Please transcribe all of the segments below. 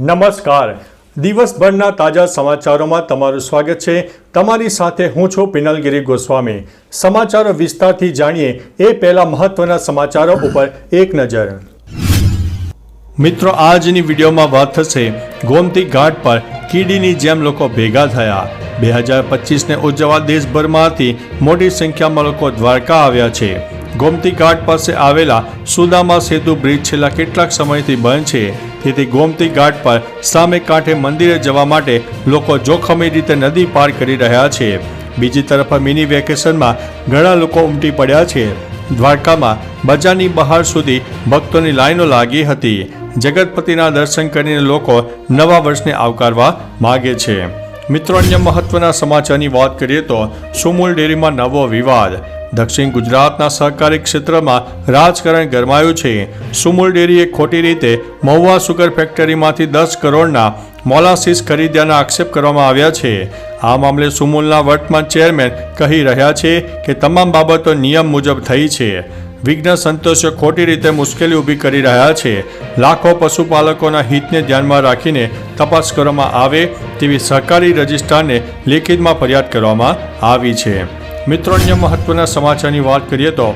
નમસ્કાર. દિવસભરના તાજા સમાચારોમાં તમારું સ્વાગત છે. તમારી સાથે હું છું પિનલગીરી ગોસ્વામી. સમાચારો વિસ્તારથી જાણીએ એ પહેલા મહત્વના સમાચારો ઉપર એક નજર. મિત્રો, આજની વિડીયોમાં વાત થશે ગોમતી ઘાટ પર કીડીની જેમ લોકો ભેગા થયા. બે હજાર પચીસને ઉજવવા દેશભરમાંથી મોટી સંખ્યામાં લોકો દ્વારકા આવ્યા છે. ગોમતી ઘાટ પાસે આવેલા સુદામા સેતુ બ્રિજ છેલ્લા કેટલાક સમયથી બંધ છે. તેથી ગોમતી ઘાટ પર સામે કાંઠે મંદિરે જવા માટે લોકો જોખમી રીતે નદી પાર કરી રહ્યા છે. બીજી તરફ મિની વેકેશનમાં ઘણા લોકો ઉમટી પડ્યા છે. દ્વારકામાં બજારની બહાર સુધી ભક્તોની લાઈનો લાગી હતી. જગતપતિના દર્શન કરીને લોકો નવા વર્ષને આવકારવા માગે છે. મિત્રો, અન્ય મહત્વના સમાચારની વાત કરીએ તો સુમૂલ ડેરીમાં નવો વિવાદ. દક્ષિણ ગુજરાતના સહકારી ક્ષેત્રમાં રાજકારણ ગરમાયું છે. સુમુલ ડેરીએ ખોટી રીતે મહુવા સુગર ફેક્ટરીમાંથી દસ કરોડના મોલાસીસ ખરીદ્યાના આક્ષેપ કરવામાં આવ્યા છે. આ મામલે સુમુલના વર્તમાન ચેરમેન કહી રહ્યા છે કે તમામ બાબતો નિયમ મુજબ થઈ છે. વિઘ્ન સંતોષો ખોટી રીતે મુશ્કેલી ઊભી કરી રહ્યા છે. લાખો પશુપાલકોના હિતને ધ્યાનમાં રાખીને તપાસ કરવામાં આવે તેવી સહકારી રજિસ્ટ્રારને લેખિતમાં ફરિયાદ કરવામાં આવી છે. મિત્રો અન્ય મહત્વના સમાચારની વાત કરીએ તો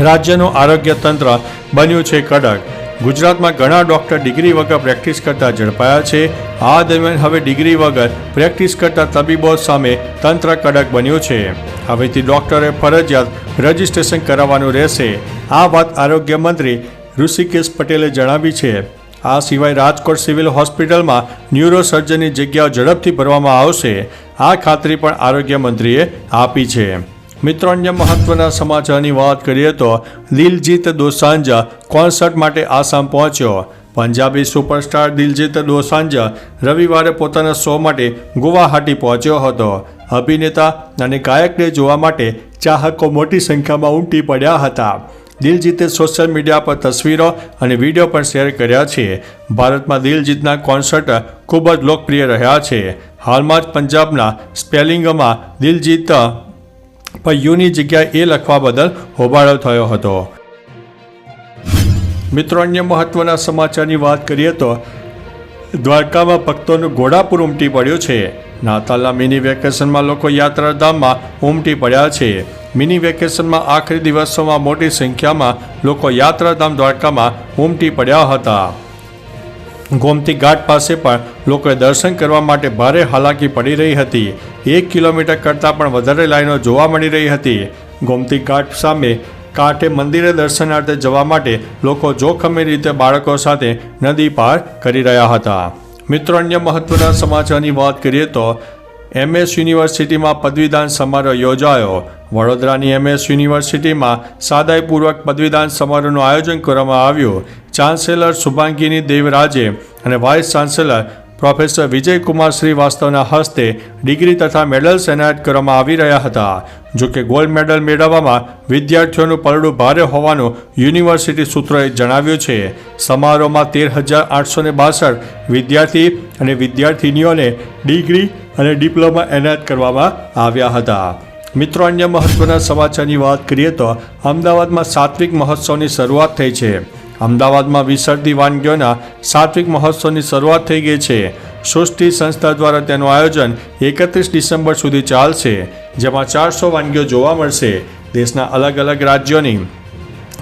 રાજ્યનું આરોગ્ય તંત્ર બન્યું છે કડક. ગુજરાતમાં ઘણા ડોક્ટર ડિગ્રી વગર પ્રેક્ટિસ કરતા ઝડપાયા છે. આ દરમિયાન હવે ડિગ્રી વગર પ્રેક્ટિસ કરતા તબીબો સામે તંત્ર કડક બન્યું છે. હવેથી ડોક્ટરે ફરજિયાત રજિસ્ટ્રેશન કરાવવાનું રહેશે. આ વાત આરોગ્ય મંત્રી ઋષિકેશ પટેલે જણાવી છે. આ સિવાય રાજકોટ સિવિલ હોસ્પિટલમાં ન્યુરોસર્જનની જગ્યાઓ ઝડપથી ભરવામાં આવશે, આ ખાતરી પણ આરોગ્ય મંત્રીએ આપી છે. મિત્રો, અન્ય મહત્વના સમાચારની વાત કરીએ તો દિલજીત દોસાંજ કોન્સર્ટ માટે આસામ પહોંચ્યો. પંજાબી સુપરસ્ટાર દિલજીત દોસાંજ રવિવારે પોતાના શો માટે ગુવાહાટી પહોંચ્યો હતો. અભિનેતા અને ગાયકને જોવા માટે ચાહકો મોટી સંખ્યામાં ઉમટી પડ્યા હતા. દિલજીતે સોશિયલ મીડિયા પર તસવીરો અને વીડિયો પણ શેર કર્યા છે. ભારતમાં દિલજીતના કોન્સર્ટ ખૂબ જ લોકપ્રિય રહ્યા છે. હાલમાં જ પંજાબના સ્પેલિંગમાં દિલજીત પર યુની જગ્યાએ એ લખવા બદલ હોબાળો થયો હતો. મિત્રો, અન્ય મહત્વના સમાચારની વાત કરીએ તો દ્વારકામાં ભક્તોનું ઘોડાપુર ઉમટી પડ્યું છે. નાતાલના મિની વેકેશનમાં લોકો યાત્રાધામમાં ઉમટી પડ્યા છે. મિની વેકેશનમાં આખરી દિવસોમાં મોટી સંખ્યામાં લોકો યાત્રાધામ દ્વારકામાં ઉમટી પડ્યા હતા. ગોમતી ઘાટ પાસે પણ લોકોએ દર્શન કરવા માટે ભારે હાલાકી પડી રહી હતી. એક કિલોમીટર કરતાં પણ વધારે લાઈનો જોવા મળી રહી હતી. ગોમતી ઘાટ સામે કાંઠે મંદિરે દર્શનાર્થે જવા માટે લોકો જોખમી રીતે બાળકો સાથે નદી પાર કરી રહ્યા હતા. મિત્રો, અન્ય મહત્વના સમાચારની વાત કરીએ તો એમએસ યુનિવર્સિટીમાં પદવીદાન સમારોહ યોજાયો. વડોદરાની એમએસ યુનિવર્સિટીમાં સાદાઈપૂર્વક પદવીદાન સમારોહનું આયોજન કરવામાં આવ્યું. ચાન્સેલર શુભાંગીની દેવરાજે અને વાઇસ ચાન્સેલર પ્રોફેસર વિજયકુમાર શ્રીવાસ્તવના હસ્તે ડિગ્રી તથા મેડલ્સ એનાયત કરવામાં આવી રહ્યા હતા. જો કે ગોલ્ડ મેડલ મેળવવામાં વિદ્યાર્થીઓનું પરડું ભારે હોવાનું યુનિવર્સિટી સૂત્રોએ જણાવ્યું છે. સમારોહમાં તેર હજાર આઠસો બાસઠ વિદ્યાર્થી અને વિદ્યાર્થિનીઓને ડિગ્રી અને ડિપ્લોમા એનાયત કરવામાં આવ્યા હતા. મિત્રો, અન્ય મહત્વના સમાચારની વાત કરીએ તો અમદાવાદમાં સાત્વિક મહોત્સવની શરૂઆત થઈ છે. અમદાવાદમાં વિસરતી વાનગીઓના સાત્વિક મહોત્સવની શરૂઆત થઈ ગઈ છે. સૃષ્ટિ સંસ્થા દ્વારા તેનું આયોજન એકત્રીસ ડિસેમ્બર સુધી ચાલશે, જેમાં ચારસો વાનગીઓ જોવા મળશે. દેશના અલગ અલગ રાજ્યોની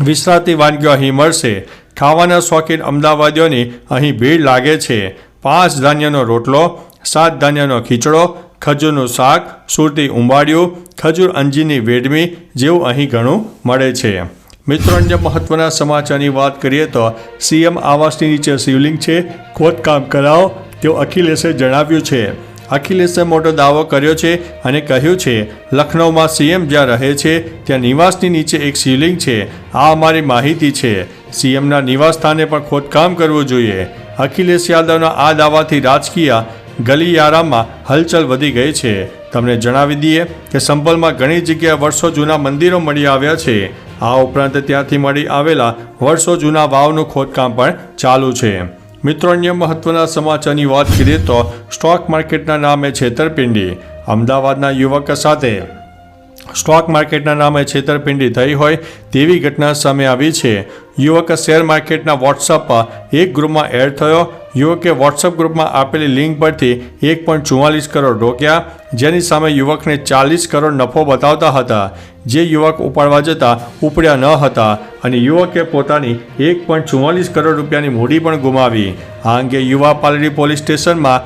વિસરાતી વાનગીઓ અહીં મળશે. ખાવાના શોખીન અમદાવાદીઓની અહીં ભીડ લાગે છે. પાંચ ધાન્યનો રોટલો, સાત ધાન્યનો ખીચડો, ખજૂરનું શાક, સુરતી ઉંબાડિયું, ખજૂર અંજીની વેડમી જેવું અહીં ઘણું મળે છે. મિત્રો, અન્ય મહત્વના સમાચારની વાત કરીએ તો સીએમ આવાસની નીચે શિવલિંગ છે, ખોદકામ કરાવો તેવું અખિલેશે જણાવ્યું છે. અખિલેશે મોટો દાવો કર્યો છે અને કહ્યું છે, લખનૌમાં સીએમ જ્યાં રહે છે, ત્યાં નિવાસની નીચે એક શિવલિંગ છે. આ અમારી માહિતી છે. સીએમના નિવાસ સ્થાને પણ ખોદકામ કરવું જોઈએ. અખિલેશ યાદવના આ દાવાથી રાજકીય ગલિયારામાં હલચલ વધી ગઈ છે. તમને જણાવી દઈએ કે સંભલમાં ઘણી જગ્યાએ વર્ષો જૂના મંદિરો મળી આવ્યા છે. આ ઉપરાંત ત્યાંથી મળી આવેલા વર્ષો જૂના વાવનું ખોદકામ પણ ચાલુ છે. મિત્રો, અન્ય મહત્વના સમાચારની વાત કરીએ તો સ્ટોક માર્કેટના નામે છેતરપિંડી. અમદાવાદના યુવક સાથે સ્ટોક માર્કેટના નામે છેતરપિંડી થઈ હોય તેવી ઘટના સામે આવી છે. યુવક શેર માર્કેટના વોટ્સઅપ એક ગ્રુપમાં એડ થયો. યુવકે વોટ્સઅપ ગ્રુપમાં આપેલી લિંક પરથી એક પોઈન્ટ ચુમ્માલીસ કરોડ રોક્યા, જેની સામે યુવકને ચાલીસ કરોડ નફો બતાવતા હતા. જે યુવક ઉપાડવા જતા ઉપડ્યા ન હતા અને યુવકે પોતાની એક પોઈન્ટ ચુમ્માલીસ કરોડ રૂપિયાની મૂડી પણ ગુમાવી. આ અંગે યુવા પાલડી પોલીસ સ્ટેશનમાં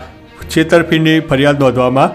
છેતરપિંડી ફરિયાદ નોંધવામાં